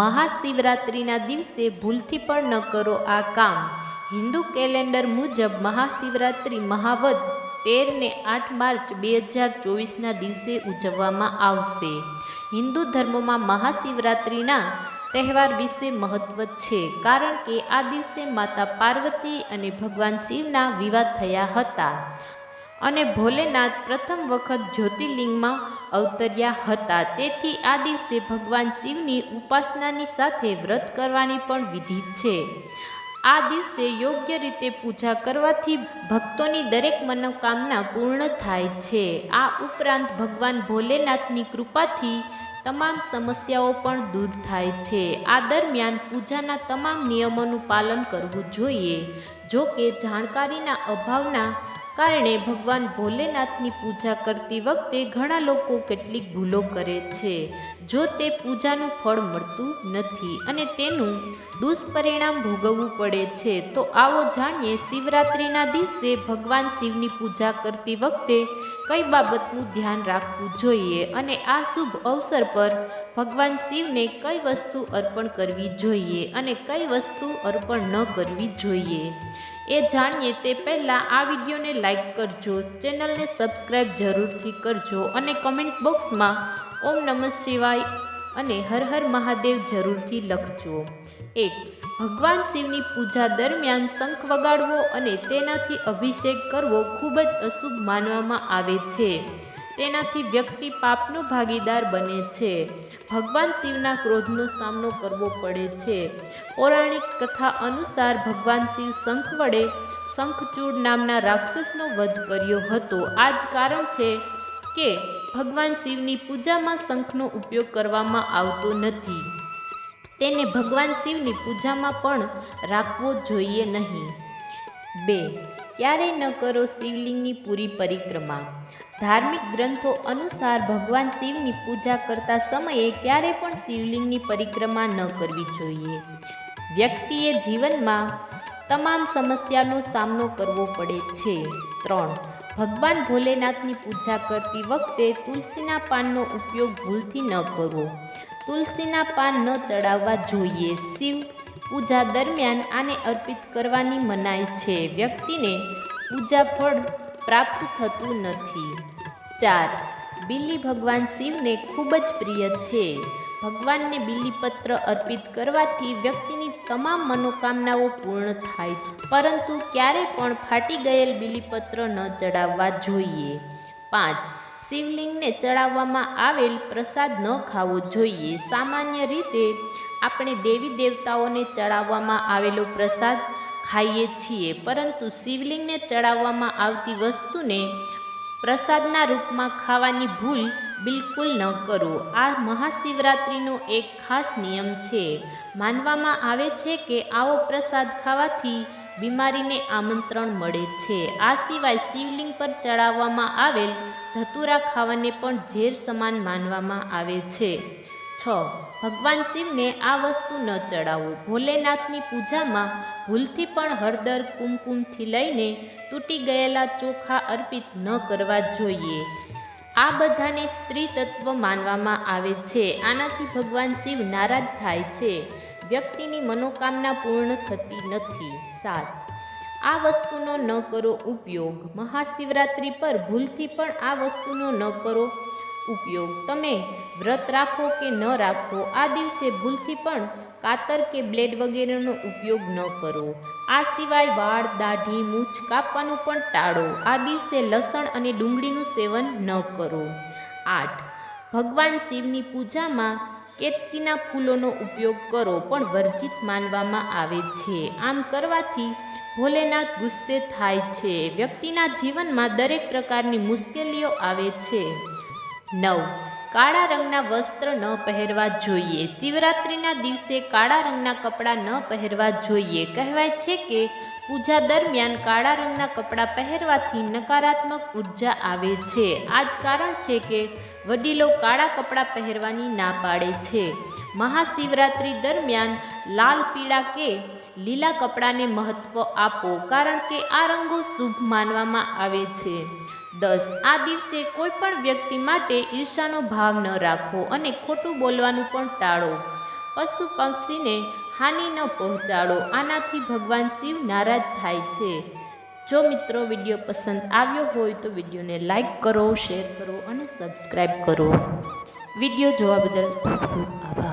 મહાશિવરાત્રિના દિવસે ભૂલથી પણ ન કરો આ કામ. હિન્દુ કેલેન્ડર મુજબ મહાશિવરાત્રિ મહાવત તેર ને આઠ માર્ચ બે હજાર ચોવીસના દિવસે ઉજવવામાં આવશે. હિન્દુ ધર્મમાં મહાશિવરાત્રિના તહેવાર વિશે મહત્વ છે, કારણ કે આ દિવસે માતા પાર્વતી અને ભગવાન શિવના વિવાહ થયા હતા. અને ભોલેનાથ પ્રથમ વખત જ્યોતિર્લિંગમાં અવતર્યા હતા. તેથી આ દિવસે ભગવાન શિવની ઉપાસનાની સાથે વ્રત કરવાની પણ વિધિ છે. આ દિવસે યોગ્ય રીતે પૂજા કરવાથી ભક્તોની દરેક મનોકામના પૂર્ણ થાય છે. આ ઉપરાંત ભગવાન ભોલેનાથની કૃપાથી તમામ સમસ્યાઓ પણ દૂર થાય છે. આ દરમિયાન પૂજાના તમામ નિયમોનું પાલન કરવું જોઈએ. જો કે જાણકારીના અભાવના કારણે ભગવાન ભોલેનાથની પૂજા કરતી વખતે ઘણા લોકો કેટલીક ભૂલો કરે છે. જો તે પૂજાનું ફળ મળતું નથી અને તેનું દુષ્પરિણામ ભોગવવું પડે છે, તો આવો જાણીએ શિવરાત્રિના દિવસે ભગવાન શિવની પૂજા કરતી વખતે કઈ બાબતનું ધ્યાન રાખવું જોઈએ અને આ શુભ અવસર પર ભગવાન શિવને કઈ વસ્તુ અર્પણ કરવી જોઈએ અને કઈ વસ્તુ અર્પણ ન કરવી જોઈએ. એ જાણીએ તે પહેલાં આ વિડીયોને લાઇક કરજો, ચેનલને સબસ્ક્રાઈબ જરૂરથી કરજો અને કમેન્ટ બોક્સમાં ઓમ નમઃ શિવાય અને હર હર મહાદેવ જરૂરથી લખજો. એક, ભગવાન શિવની પૂજા દરમિયાન શંખ વગાડવો અને તેનાથી અભિષેક કરવો ખૂબ જ અશુભ માનવામાં આવે છે. તેનાથી વ્યક્તિ પાપનો ભાગીદાર બને છે. ભગવાન શિવના ક્રોધનો સામનો કરવો પડે છે. પૌરાણિક કથા અનુસાર ભગવાન શિવ શંખ વડે શંખચૂડ નામના રાક્ષસનો વધ કર્યો હતો. આ જ કારણ છે કે ભગવાન શિવની પૂજામાં શંખનો ઉપયોગ કરવામાં આવતો નથી. તેને ભગવાન શિવની પૂજામાં પણ રાખવો જોઈએ નહીં. બે ક્યારેય ન કરો શિવલિંગની પૂરી પરિક્રમા? ધાર્મિક ગ્રંથો અનુસાર ભગવાન શિવની પૂજા કરતા સમયે ક્યારે પણ શિવલિંગની પરિક્રમા ન કરવી જોઈએ. વ્યક્તિએ જીવનમાં તમામ સમસ્યાનો સામનો કરવો પડે છે. ત્રણ. ભગવાન ભોલેનાથની પૂજા કરતી વખતે તુલસીના પાનનો ઉપયોગ ભૂલથી ન કરવો તુલસીના પાન ન ચડાવવા જોઈએ. શિવ પૂજા દરમિયાન આને અર્પિત કરવાની મનાય છે. વ્યક્તિને પૂજા ફળ પ્રાપ્ત થતું નથી. ચાર, બિલ્લી ભગવાન શિવને ખૂબ જ પ્રિય છે. ભગવાનને બિલ્લીપત્ર અર્પિત કરવાથી વ્યક્તિની તમામ મનોકામનાઓ પૂર્ણ થાય છે. પરંતુ ક્યારે પણ ફાટી ગયેલ બિલીપત્ર ન ચડાવવા જોઈએ. પાંચ, શિવલિંગને ચડાવવામાં આવેલ પ્રસાદ ન ખાવો જોઈએ. સામાન્ય રીતે આપણે દેવી દેવતાઓને ચડાવવામાં આવેલો પ્રસાદ ખાઈએ છીએ, પરંતુ શિવલિંગને ચડાવવામાં આવતી વસ્તુને પ્રસાદના રૂપમાં ખાવાની ભૂલ બિલકુલ ન કરો. આ મહાશિવરાત્રિનો એક ખાસ નિયમ છે. માનવામાં આવે છે કે આવો પ્રસાદ ખાવાથી બીમારીને આમંત્રણ મળે છે. આ સિવાય શિવલિંગ પર ચડાવવામાં આવેલ ધતુરા ખાવાને પણ ઝેર સમાન માનવામાં આવે છે. છ. ભગવાન શિવને આ વસ્તુ ન ચડાવો. ભોલેનાથની પૂજામાં ભૂલથી પણ હળદર કુમકુમથી લઈને તૂટી ગયેલા ચોખા અર્પિત ન કરવા જોઈએ. આ બધાને સ્ત્રી તત્વ માનવામાં આવે છે. આનાથી ભગવાન શિવ નારાજ થાય છે. વ્યક્તિની મનોકામના પૂર્ણ થતી નથી. સાત. આ વસ્તુનો ન કરો ઉપયોગ. મહાશિવરાત્રિ પર ભૂલથી પણ આ વસ્તુનો ન કરો ઉપયોગ તમે વ્રત રાખો કે ન રાખો, આ દિવસે ભૂલથી પણ કાતર કે બ્લેડ વગેરેનો ઉપયોગ ન કરો. આ સિવાય વાળ, દાઢી, મૂછ કાપવાનું પણ ટાળો. આ દિવસે લસણ અને ડુંગળીનું સેવન ન કરો. આઠ. ભગવાન શિવની પૂજામાં કેતકીના ફૂલોનો ઉપયોગ કરો પણ વર્જિત માનવામાં આવે છે. આમ કરવાથી ભોલેનાથ ગુસ્સે થાય છે. વ્યક્તિના જીવનમાં દરેક પ્રકારની મુશ્કેલીઓ આવે છે. નવ. કાળા રંગના વસ્ત્ર ન પહેરવા જોઈએ. શિવરાત્રિના દિવસે કાળા રંગના કપડાં ન પહેરવા જોઈએ. કહેવાય છે કે પૂજા દરમિયાન કાળા રંગના કપડાં પહેરવાથી નકારાત્મક ઊર્જા આવે છે. આ જ કારણ છે કે વડીલો કાળા કપડાં પહેરવાની ના પાડે છે. મહાશિવરાત્રિ દરમિયાન લાલ, પીળા કે લીલા કપડાને મહત્ત્વ આપો, કારણ કે આ રંગો શુભ માનવામાં આવે છે. દસ. આ દિવસે કોઈ પણ વ્યક્તિ માટે ઈર્ષાનો ભાવ ન રાખો અને ખોટું બોલવાનું પણ ટાળો. પશુ પક્ષીને હાનિ ન પહોંચાડો. આનાથી ભગવાન શિવ નારાજ થાય છે. જો મિત્રો વીડિયો પસંદ આવ્યો હોય તો વિડીયોને લાઈક કરો, શેર કરો અને સબસ્ક્રાઈબ કરો. વીડિયો જોવા બદલ ખૂબ ખૂબ આભાર.